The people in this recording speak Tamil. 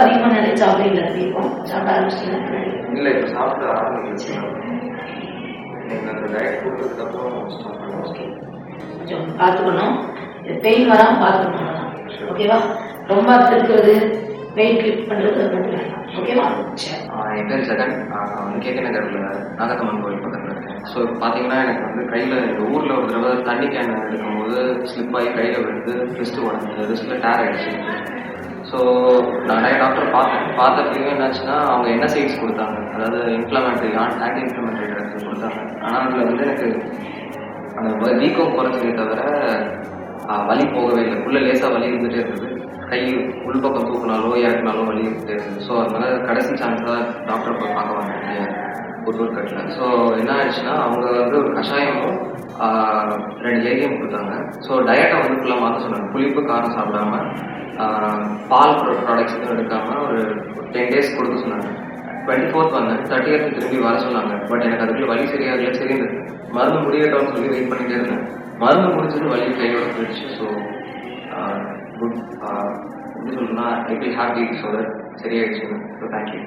அதிகமாக நிறைய சாப்பிடுறீங்களா தீபம் சாப்பிட ஆரம்பிச்சிட்டீங்க இல்லை இப்போ சாப்பிட பண்ணுவோம் கொஞ்சம் பார்த்துக்கணும். பெயின் வராமல் பார்த்துக்கணும் ஓகேவா ரொம்ப இருக்கிறது வெயிட் லிஃப்ட் மட்டும் வேண்டாம் ஓகேவா என் பேர் ஜெகன். நான் கேகே நகரில் நாகத்தம்மன் கோயில் பக்கத்தில் இருக்கேன். ஸோ இப்போ பார்த்தீங்கன்னா எனக்கு வந்து கையில் எங்கள் ஊரில் ஒரு தடவை தண்ணி கேன் எடுக்கும்போது ஸ்லிப் ஆகி கையில் விழுந்து ரிஸ்ட்டு உடஞ்சது. ரிஸ்ட்டில் டேர் ஆகிடுச்சு ஸோ நான் நிறைய டாக்டர் பார்த்து பார்த்தப்பையும் என்னாச்சுன்னா அவங்க என்ன சைட்ஸ் கொடுத்தாங்க? அதாவது இன்ஃப்ளமேட்டரி ஆன்டி இன்ஃப்ளமேட்டரி ட்ரக்ஸ் கொடுத்தாங்க. ஆனால் அதில் வந்து எனக்கு அந்த வீக்கம் குறைஞ்சதே தவிர வலி போகவே இல்லை. உள்ள லேசாக வலி இருந்துகிட்டே இருந்தது. கை உள்பக்கம் தூக்கினாலோ இறக்குனாலோ வலி இருந்துகிட்டே இருந்தது. ஸோ அதனால கடைசி சான்ஸாக டாக்டர் போய் பார்க்க வந்தாங்க புத்தூர் கட்டில். ஸோ என்ன ஆயிடுச்சுன்னா அவங்க வந்து ஒரு கஷாயமும் ரெண்டு லேகியம் கொடுத்தாங்க. ஸோ டயட்டை வந்து ஃபுல்லாக மாற்ற சொன்னாங்க. புளிப்பு காரம் சாப்பிடாம பால் ப்ராடக்ட்ஸ் எடுக்காம ஒரு டென் டேஸ் கொடுக்க சொன்னாங்க. டுவெண்ட்டி ஃபோர்த் வந்தேன். தேர்ட்டி இயர்ஸ் திரும்பி வர சொன்னாங்க. பட் எனக்கு அதுக்குள்ள வலி சரியாகல சரி மருந்து முடியட்டும்னு சொல்லி வெயிட் பண்ணிட்டே இருந்தேன். மருந்து முடிச்சது வலி கையோட போயிடுச்சு ஸோ குட் எப்படி சொல்லணும்னா ஐ வில் ஹாப்பி ஸோ சரியாயிடுச்சு ஸோ தேங்க்யூ